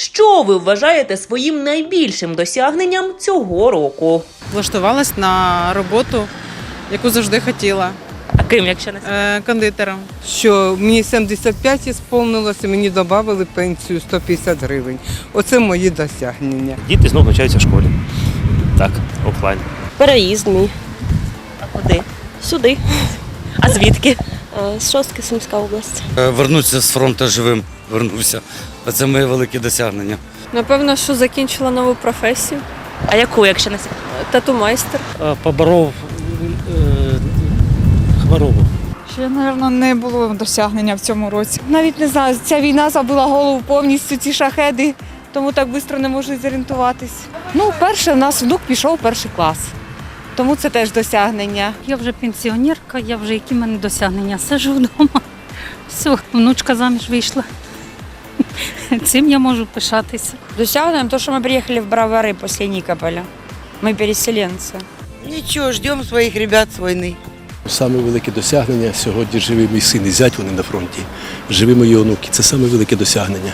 Що ви вважаєте своїм найбільшим досягненням цього року? влаштувалась на роботу, яку завжди хотіла А ким, якщо не е, кондитером. що мені 75 ісповнилося, мені додали пенсію 150 гривень. Оце мої досягнення. Діти знову навчаються в школі. Так, офлайн. Переїзд мій А куди? сюди, А звідки? е, з Шостки, Сумська область. Е, Вернутися з фронту живим, вернувся. Це моє велике досягнення. Напевно, що закінчила нову професію. А яку, якщо не? Тату-майстер. Поборов е, хворобу. Ще, мабуть, не було досягнення в цьому році. Навіть не знаю, ця війна забила голову повністю ці шахеди, тому так швидко не можу зорієнтуватись. Ну, перше, у нас внук пішов у перший клас. Тому це теж досягнення. Я вже пенсіонерка, я вже які в мене досягнення. Сижу вдома. Все, внучка заміж вийшла. Цим я можу пишатися. Досягнем то, что мы приехали в Бровары после Никополя. Мы переселенцы. Нічого, ждемо своїх ребят з війни. Саме велике досягнення сьогодні живий мій син і зять вони на фронті. Живі мої онуки. Це саме велике досягнення.